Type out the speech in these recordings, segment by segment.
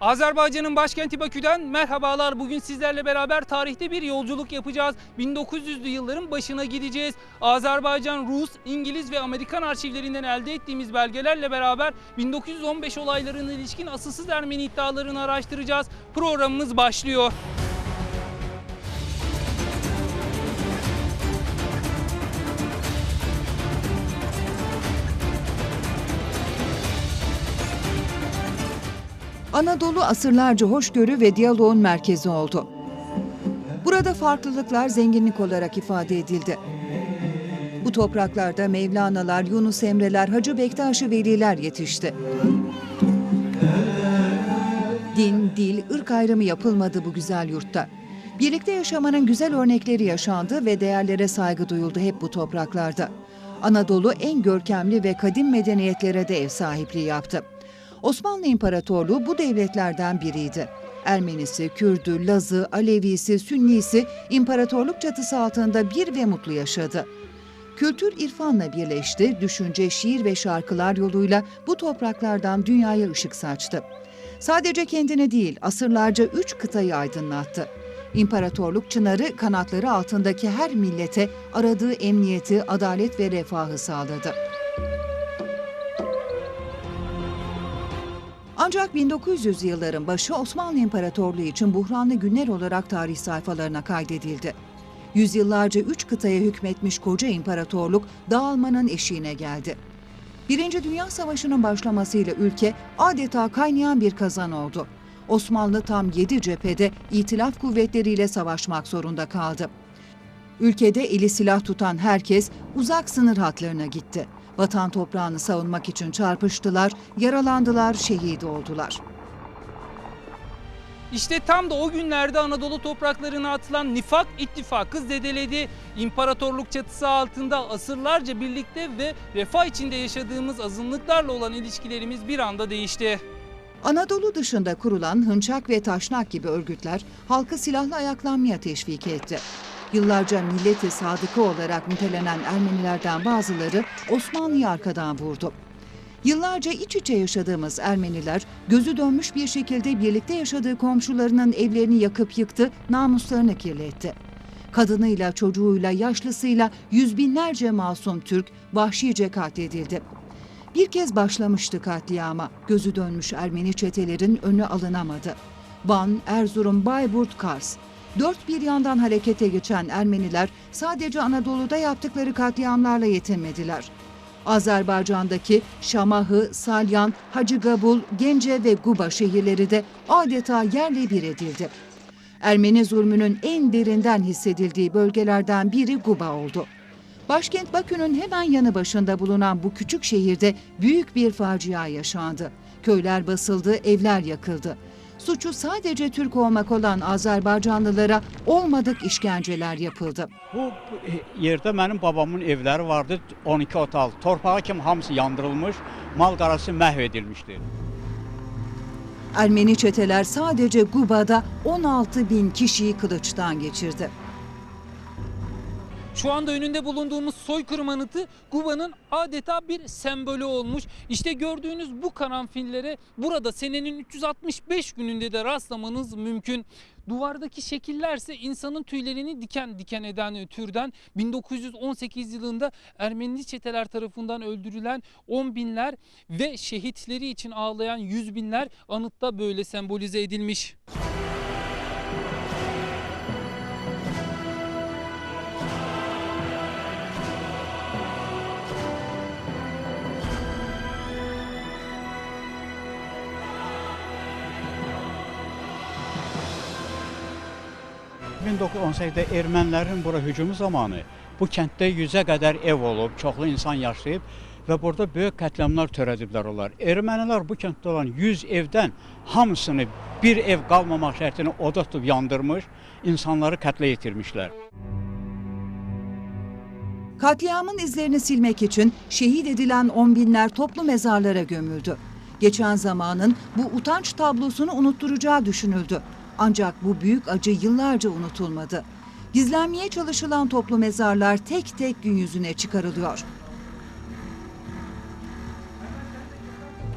Azerbaycan'ın başkenti Bakü'den merhabalar. Bugün sizlerle beraber tarihte bir yolculuk yapacağız. 1900'lü yılların başına gideceğiz. Azerbaycan, Rus, İngiliz ve Amerikan arşivlerinden elde ettiğimiz belgelerle beraber 1915 olaylarına ilişkin asılsız Ermeni iddialarını araştıracağız. Programımız başlıyor. Anadolu asırlarca hoşgörü ve diyaloğun merkezi oldu. Burada farklılıklar zenginlik olarak ifade edildi. Bu topraklarda Mevlana'lar, Yunus Emre'ler, Hacı Bektaş-ı Veliler yetişti. Din, dil, ırk ayrımı yapılmadı bu güzel yurtta. Birlikte yaşamanın güzel örnekleri yaşandı ve değerlere saygı duyuldu hep bu topraklarda. Anadolu en görkemli ve kadim medeniyetlere de ev sahipliği yaptı. Osmanlı İmparatorluğu bu devletlerden biriydi. Ermenisi, Kürdü, Lazı, Alevisi, Sünnisi imparatorluk çatısı altında bir ve mutlu yaşadı. Kültür irfanla birleşti, düşünce, şiir ve şarkılar yoluyla bu topraklardan dünyaya ışık saçtı. Sadece kendini değil, asırlarca üç kıtayı aydınlattı. İmparatorluk çınarı kanatları altındaki her millete aradığı emniyeti, adalet ve refahı sağladı. Ancak 1900 yılların başı Osmanlı İmparatorluğu için buhranlı günler olarak tarih sayfalarına kaydedildi. Yüzyıllarca üç kıtaya hükmetmiş koca imparatorluk dağılmanın eşiğine geldi. Birinci Dünya Savaşı'nın başlamasıyla ülke adeta kaynayan bir kazan oldu. Osmanlı tam yedi cephede itilaf kuvvetleriyle savaşmak zorunda kaldı. Ülkede eli silah tutan herkes uzak sınır hatlarına gitti. Vatan toprağını savunmak için çarpıştılar, yaralandılar, şehit oldular. İşte tam da o günlerde Anadolu topraklarına atılan nifak ittifakı zedeledi. İmparatorluk çatısı altında asırlarca birlikte ve refah içinde yaşadığımız azınlıklarla olan ilişkilerimiz bir anda değişti. Anadolu dışında kurulan Hınçak ve Taşnak gibi örgütler halkı silahlı ayaklanmaya teşvik etti. Yıllarca milleti sadıkı olarak nitelenen Ermenilerden bazıları Osmanlı'yı arkadan vurdu. Yıllarca iç içe yaşadığımız Ermeniler gözü dönmüş bir şekilde birlikte yaşadığı komşularının evlerini yakıp yıktı, namuslarını kirletti. Kadınıyla, çocuğuyla, yaşlısıyla yüz binlerce masum Türk vahşice katledildi. Bir kez başlamıştı katliama. Gözü dönmüş Ermeni çetelerin önü alınamadı. Van, Erzurum, Bayburt, Kars. Dört bir yandan harekete geçen Ermeniler sadece Anadolu'da yaptıkları katliamlarla yetinmediler. Azerbaycan'daki Şamahı, Salyan, Hacı Gabul, Gence ve Guba şehirleri de adeta yerle bir edildi. Ermeni zulmünün en derinden hissedildiği bölgelerden biri Guba oldu. Başkent Bakü'nün hemen yanı başında bulunan bu küçük şehirde büyük bir facia yaşandı. Köyler basıldı, evler yakıldı. Suçu sadece Türk olmak olan Azerbaycanlılara olmadık işkenceler yapıldı. Bu e, yerdə mənim babamın evləri vardı, 12 otaq. Torpağa kimi hamısı yandırılmış, mal qarası məhv edilmişdi. Ermeni çeteler sadece Guba'da 16 bin kişiyi kılıçtan geçirdi. Şu anda önünde bulunduğumuz soykırım anıtı Guba'nın adeta bir sembolü olmuş. İşte gördüğünüz bu karanfillere burada senenin 365 gününde de rastlamanız mümkün. Duvardaki şekillerse insanın tüylerini diken diken eden türden 1918 yılında Ermeni çeteler tarafından öldürülen 10 binler ve şehitleri için ağlayan 100 binler anıtta böyle sembolize edilmiş. 1918-də ermənilərin bura hücumu zamanı bu kənddə 100-ə qədər ev olub, çoxlu insan yaşayıb və burada böyük qətliamlar törədiblər onlar. Ermənilər bu kənddə olan 100 evdən hamısını bir ev qalmamaq şərtinə oda tutub yandırmış, insanları qətlə yetirmişlər. Katliamın izlerini silmek için şehit edilen on binler toplu mezarlara gömüldü. Geçen zamanın bu utanç tablosunu unutturacağı düşünüldü. Ancak bu büyük acı yıllarca unutulmadı. Gizlenmeye çalışılan toplu mezarlar tek tek gün yüzüne çıkarılıyor.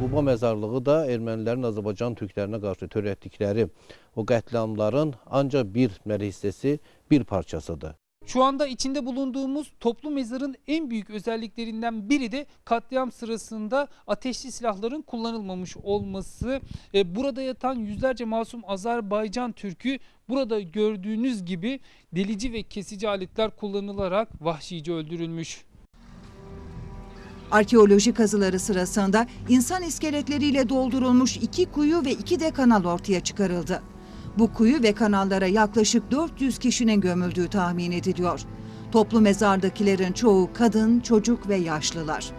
Quba məzarlığı da ermənilərin Azərbaycan türklərinə qarşı törətdikləri o qətliamların ancaq bir hissəsi, bir parçasıdır. Şu anda içinde bulunduğumuz toplu mezarın en büyük özelliklerinden biri de katliam sırasında ateşli silahların kullanılmamış olması. E, Burada yatan yüzlerce masum Azerbaycan Türk'ü burada gördüğünüz gibi delici ve kesici aletler kullanılarak vahşice öldürülmüş. Arkeoloji kazıları sırasında insan iskeletleriyle doldurulmuş iki kuyu ve iki de kanal ortaya çıkarıldı. Bu kuyu ve kanallara yaklaşık 400 kişinin gömüldüğü tahmin ediliyor. Toplu mezardakilerin çoğu kadın, çocuk ve yaşlılar.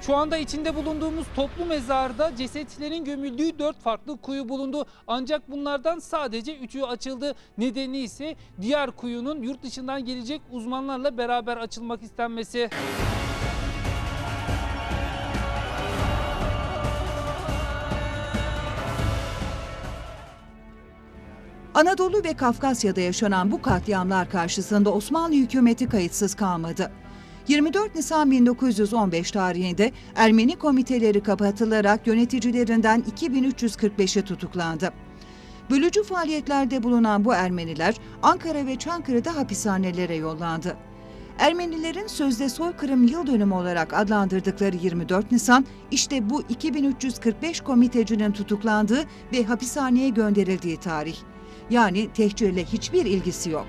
Şu anda içinde bulunduğumuz toplu mezarda cesetlerin gömüldüğü dört farklı kuyu bulundu. Ancak bunlardan sadece üçü açıldı. Nedeni ise diğer kuyunun yurt dışından gelecek uzmanlarla beraber açılmak istenmesi. Anadolu ve Kafkasya'da yaşanan bu katliamlar karşısında Osmanlı hükümeti kayıtsız kalmadı. 24 Nisan 1915 tarihinde Ermeni komiteleri kapatılarak yöneticilerinden 2345'i tutuklandı. Bölücü faaliyetlerde bulunan bu Ermeniler Ankara ve Çankırı'da hapishanelere yollandı. Ermenilerin sözde soykırım yıl dönümü olarak adlandırdıkları 24 Nisan işte bu 2345 komitecinin tutuklandığı ve hapishaneye gönderildiği tarih. Yani tehcirle hiçbir ilgisi yok.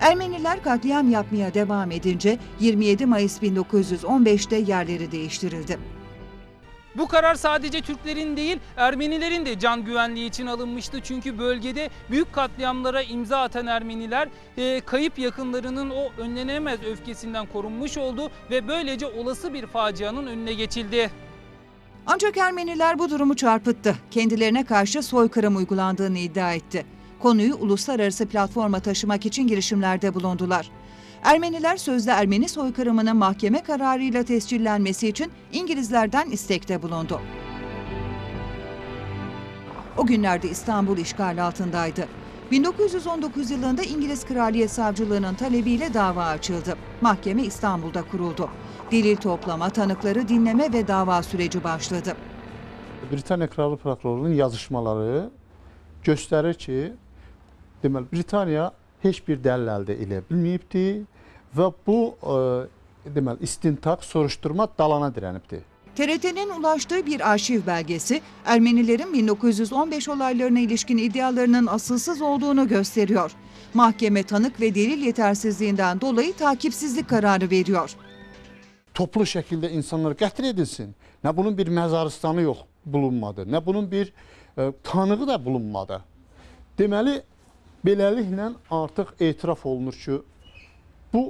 Ermeniler katliam yapmaya devam edince 27 Mayıs 1915'te yerleri değiştirildi. Bu karar sadece Türklerin değil Ermenilerin de can güvenliği için alınmıştı. Çünkü bölgede büyük katliamlara imza atan Ermeniler e, kayıp yakınlarının o önlenemez öfkesinden korunmuş oldu ve böylece olası bir facianın önüne geçildi. Ancak Ermeniler bu durumu çarpıttı. Kendilerine karşı soykırım uygulandığını iddia etti. Konuyu uluslararası platforma taşımak için girişimlerde bulundular. Ermeniler sözde Ermeni soykırımının mahkeme kararıyla tescillenmesi için İngilizlerden istekte bulundu. O günlerde İstanbul işgal altındaydı. 1919 yılında İngiliz Kraliyet Savcılığı'nın talebiyle dava açıldı. Mahkeme İstanbul'da kuruldu. Delil toplama, tanıkları dinleme ve dava süreci başladı. Britaniya Kralı Prokurorunun yazışmaları göstərir ki, deməli Britaniya heç bir dəlil əldə edə bilməyibdi və bu e, deməli istintaq soruşturma dalana dirənibdi. TRT'nin ulaştığı bir arşiv belgesi Ermenilerin 1915 olaylarına ilişkin iddialarının asılsız olduğunu gösteriyor. Mahkeme tanık ve delil yetersizliğinden dolayı takipsizlik kararı veriyor. Toplu şəkildə insanlar qətl edilsin. Nə bunun bir məzarstanı yox bulunmadı, nə bunun bir e, tanığı da bulunmadı. Deməli beləliklə artıq etiraf olunur ki, bu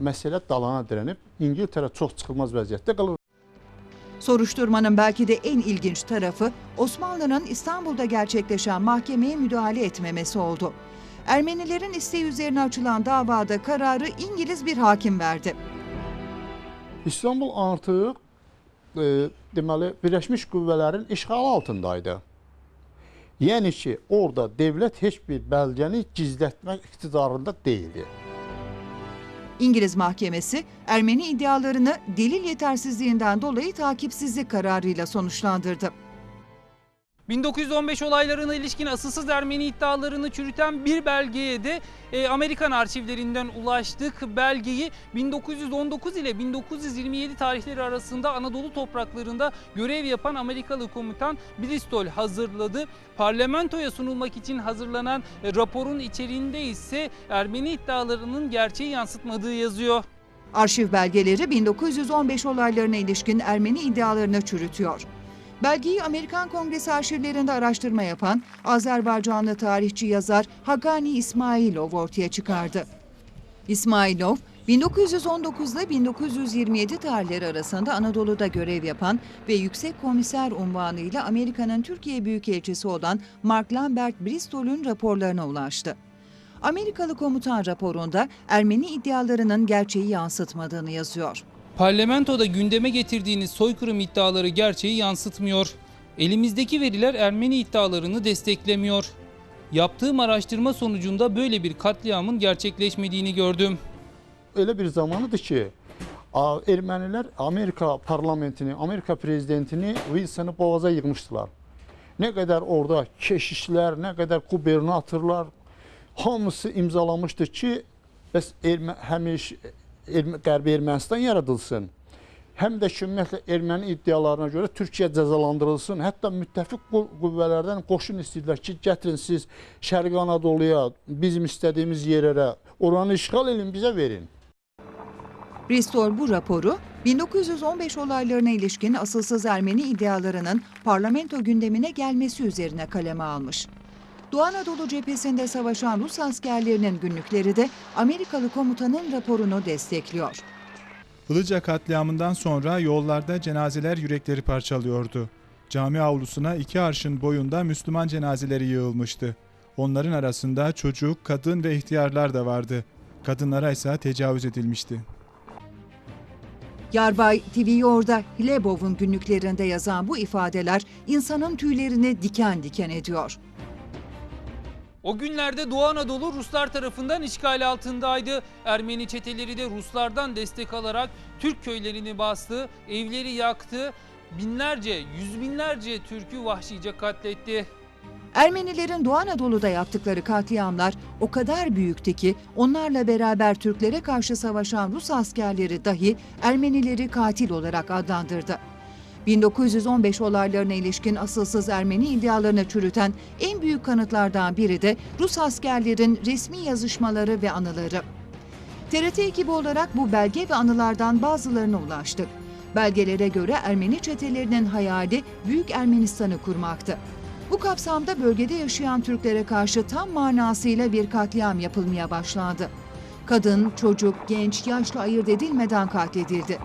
məsələ dalana dirənib İngiltərə çox çıxılmaz vəziyyətdə qalır. Soruşturmanın belki de en ilginç tarafı Osmanlı'nın İstanbul'da gerçekleşen mahkemeye müdahale etmemesi oldu. Ermenilerin isteği üzerine açılan davada kararı İngiliz bir hakim verdi. İstanbul artıq e, deməli Birləşmiş Qüvvələrin işğalı altındaydı. Yəni ki, orada dövlət heç bir bəlgəni gizlətmək iqtidarında deyildi. İngiliz mahkemesi Ermeni iddialarını delil yetersizliğinden dolayı takipsizlik kararıyla sonuçlandırdı. 1915 olaylarına ilişkin asılsız Ermeni iddialarını çürüten bir belgeye de e, Amerikan arşivlerinden ulaştık. Belgeyi 1919 ile 1927 tarihleri arasında Anadolu topraklarında görev yapan Amerikalı komutan Bristol hazırladı. Parlamentoya sunulmak için hazırlanan e, raporun içeriğinde ise Ermeni iddialarının gerçeği yansıtmadığı yazıyor. Arşiv belgeleri 1915 olaylarına ilişkin Ermeni iddialarını çürütüyor. Belgeyi Amerikan Kongresi arşivlerinde araştırma yapan Azerbaycanlı tarihçi yazar Hagani İsmailov ortaya çıkardı. İsmailov, 1919 ile 1927 tarihleri arasında Anadolu'da görev yapan ve Yüksek Komiser unvanıyla Amerika'nın Türkiye Büyükelçisi olan Mark Lambert Bristol'ün raporlarına ulaştı. Amerikalı komutan raporunda Ermeni iddialarının gerçeği yansıtmadığını yazıyor. Parlamentoda gündeme getirdiğiniz soykırım iddiaları gerçeği yansıtmıyor. Elimizdeki veriler Ermeni iddialarını desteklemiyor. Yaptığım araştırma sonucunda böyle bir katliamın gerçekleşmediğini gördüm. Elə bir zamanıdır ki, Ermənilər Amerika parlamentini, Amerika prezidentini Wilsonu boğaza yığmışdılar. Nə qədər orada keşişlər, nə qədər qubernatorlar hamısı imzalamışdı ki, bəs Qərbi Ermənistan yaradılsın. Həm də ümumiyyətlə erməni iddialarına görə Türkiyə cəzalandırılsın. Hətta müttəfiq qüvvələrdən qoşun istəyirlər ki, gətirin siz Şərqi Anadoluya, bizim istədiyimiz yerlərə, oranı işğal edin, bizə verin. Restore bu raporu 1915 olaylarına ilişkin asılsız Ermeni iddialarının parlamento gündemine gelmesi üzerine kaleme almış. Doğu Anadolu cephesinde savaşan Rus askerlerinin günlükleri de Amerikalı komutanın raporunu destekliyor. Ilıca katliamından sonra yollarda cenazeler yürekleri parçalıyordu. Cami avlusuna iki arşın boyunda Müslüman cenazeleri yığılmıştı. Onların arasında çocuk, kadın ve ihtiyarlar da vardı. Kadınlara ise tecavüz edilmişti. Yarbay TV orada Hilebov'un günlüklerinde yazan bu ifadeler insanın tüylerini diken diken ediyor. O günlerde Doğu Anadolu Ruslar tarafından işgal altındaydı. Ermeni çeteleri de Ruslardan destek alarak Türk köylerini bastı, evleri yaktı, binlerce, yüz binlerce Türk'ü vahşice katletti. Ermenilerin Doğu Anadolu'da yaptıkları katliamlar o kadar büyüktü ki onlarla beraber Türklere karşı savaşan Rus askerleri dahi Ermenileri katil olarak adlandırdı. 1915 olaylarına ilişkin asılsız Ermeni iddialarını çürüten en büyük kanıtlardan biri de Rus askerlerin resmi yazışmaları ve anıları. TRT ekibi olarak bu belge ve anılardan bazılarına ulaştık. Belgelere göre Ermeni çetelerinin hayali Büyük Ermenistan'ı kurmaktı. Bu kapsamda bölgede yaşayan Türklere karşı tam manasıyla bir katliam yapılmaya başlandı. Kadın, çocuk, genç, yaşlı ayırt edilmeden katledildi.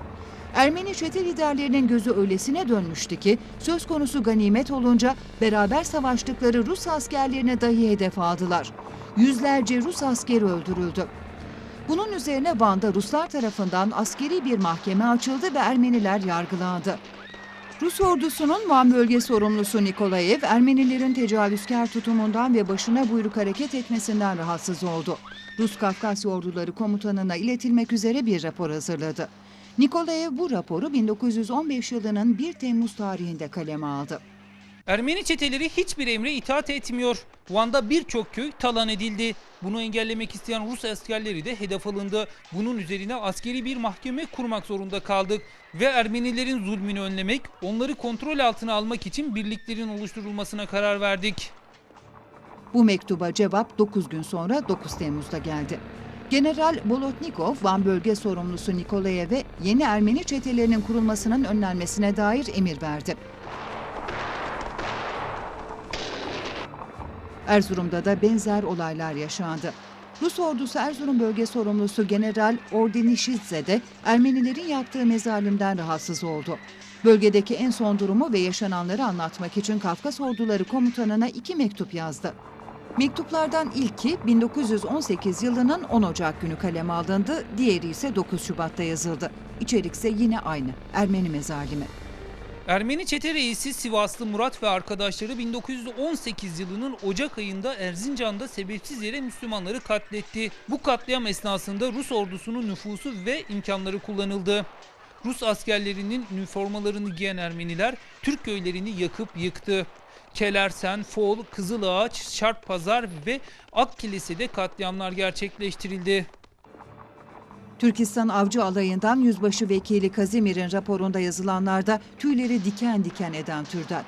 Ermeni çete liderlerinin gözü öylesine dönmüştü ki söz konusu ganimet olunca beraber savaştıkları Rus askerlerine dahi hedef aldılar. Yüzlerce Rus askeri öldürüldü. Bunun üzerine Van'da Ruslar tarafından askeri bir mahkeme açıldı ve Ermeniler yargılandı. Rus ordusunun Van bölge sorumlusu Nikolaev, Ermenilerin tecavüzkar tutumundan ve başına buyruk hareket etmesinden rahatsız oldu. Rus Kafkasya Orduları Komutanı'na iletilmek üzere bir rapor hazırladı. Nikolaev bu raporu 1915 yılının 1 Temmuz tarihinde kaleme aldı. Ermeni çeteleri hiçbir emre itaat etmiyor. Van'da birçok köy talan edildi. Bunu engellemek isteyen Rus askerleri de hedef alındı. Bunun üzerine askeri bir mahkeme kurmak zorunda kaldık. Ve Ermenilerin zulmünü önlemek, onları kontrol altına almak için birliklerin oluşturulmasına karar verdik. Bu mektuba cevap 9 gün sonra 9 Temmuz'da geldi. General Bolotnikov, Van bölge sorumlusu Nikolaev'e yeni Ermeni çetelerinin kurulmasının önlenmesine dair emir verdi. Erzurum'da da benzer olaylar yaşandı. Rus ordusu Erzurum bölge sorumlusu General Ordenişidze de Ermenilerin yaptığı mezalimden rahatsız oldu. Bölgedeki en son durumu ve yaşananları anlatmak için Kafkas Orduları Komutanı'na iki mektup yazdı. Mektuplardan ilki 1918 yılının 10 Ocak günü kaleme alındı, diğeri ise 9 Şubat'ta yazıldı. İçerikse yine aynı, Ermeni mezalimi. Ermeni çete reisi Sivaslı Murat ve arkadaşları 1918 yılının Ocak ayında Erzincan'da sebepsiz yere Müslümanları katletti. Bu katliam esnasında Rus ordusunun nüfusu ve imkanları kullanıldı. Rus askerlerinin üniformalarını giyen Ermeniler Türk köylerini yakıp yıktı. Kelersen, Fol, Kızılağaç, Şartpazar ve Akkilise'de katliamlar gerçekleştirildi. Türkistan Avcı Alayı'ndan Yüzbaşı Vekili Kazimir'in raporunda yazılanlarda tüyleri diken diken eden türden.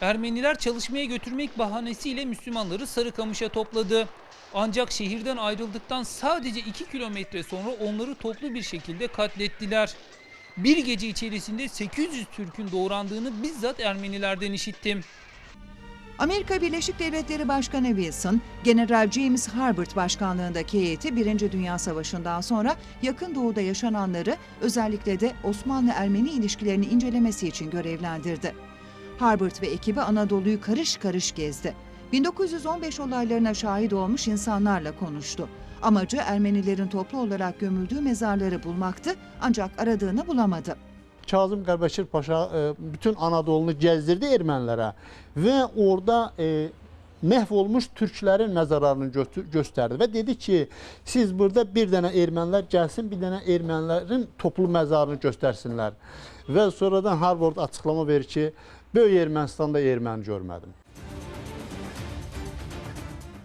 Ermeniler çalışmaya götürmek bahanesiyle Müslümanları Sarıkamış'a topladı. Ancak şehirden ayrıldıktan sadece 2 kilometre sonra onları toplu bir şekilde katlettiler. Bir gece içerisinde 800 Türk'ün doğrandığını bizzat Ermenilerden işittim. Amerika Birleşik Devletleri Başkanı Wilson, General James Harbert başkanlığındaki heyeti Birinci Dünya Savaşı'ndan sonra Yakın Doğu'da yaşananları özellikle de Osmanlı-Ermeni ilişkilerini incelemesi için görevlendirdi. Harbert ve ekibi Anadolu'yu karış karış gezdi. 1915 olaylarına şahit olmuş insanlarla konuştu. Amacı Ermenilerin toplu olarak gömüldüğü mezarları bulmaktı ancak aradığını bulamadı. Kazım Qarbəşir Paşa e, bütün Anadolunu gəzdirdi ermənilərə və orada e, məhv olmuş türklərin məzarlarını göstərdi və dedi ki, siz burada bir dənə ermənilər gəlsin, bir dənə ermənilərin toplu məzarını göstərsinlər. Və sonradan Harvard açıqlama verir ki, Böyük Ermənistanda erməni görmədim.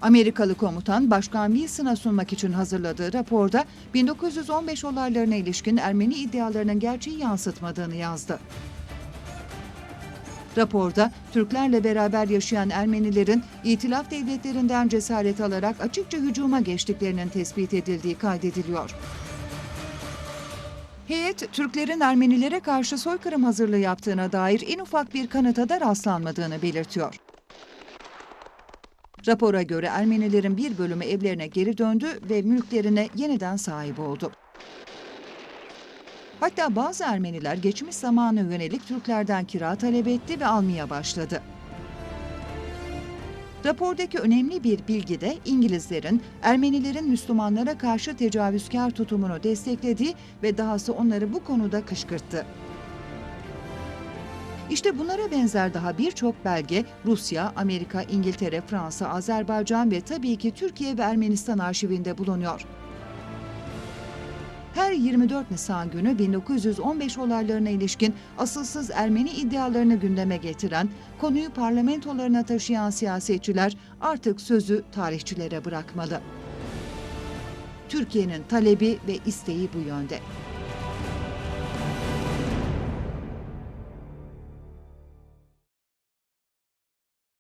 Amerikalı komutan Başkan Wilson'a sunmak için hazırladığı raporda 1915 olaylarına ilişkin Ermeni iddialarının gerçeği yansıtmadığını yazdı. Raporda Türklerle beraber yaşayan Ermenilerin İtilaf devletlerinden cesaret alarak açıkça hücuma geçtiklerinin tespit edildiği kaydediliyor. Heyet, Türklerin Ermenilere karşı soykırım hazırlığı yaptığına dair en ufak bir kanıta da rastlanmadığını belirtiyor. Rapora göre Ermenilerin bir bölümü evlerine geri döndü ve mülklerine yeniden sahip oldu. Hatta bazı Ermeniler geçmiş zamana yönelik Türklerden kira talep etti ve almaya başladı. Rapordaki önemli bir bilgi de İngilizlerin Ermenilerin Müslümanlara karşı tecavüzkar tutumunu desteklediği ve dahası onları bu konuda kışkırttı. İşte bunlara benzer daha birçok belge Rusya, Amerika, İngiltere, Fransa, Azerbaycan ve tabii ki Türkiye ve Ermenistan arşivinde bulunuyor. Her 24 Nisan günü 1915 olaylarına ilişkin asılsız Ermeni iddialarını gündeme getiren, konuyu parlamentolarına taşıyan siyasetçiler artık sözü tarihçilere bırakmalı. Türkiye'nin talebi ve isteği bu yönde.